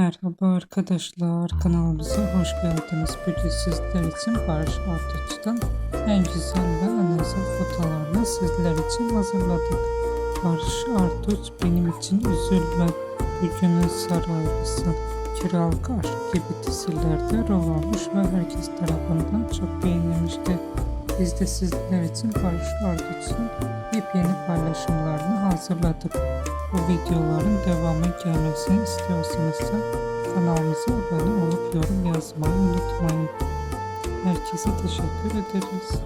Merhaba arkadaşlar kanalımıza hoş geldiniz. Bugün sizler için Barış Arduç'tan en güzel ve en özel fotoğraflarını sizler için hazırladık. Barış Arduç benim için üzülme, bugünün saraylısı, kiralık aşk gibi dizilerde rol almış ve herkes tarafından çok beğenilmişti. Biz de sizler için Barış Arduç'un yepyeni paylaşımlarını hazırladık. Bu videoların devamı gelmesini istiyorsanız kanalımıza abone olup yorum yazmayı unutmayın. Herkese teşekkür ederiz.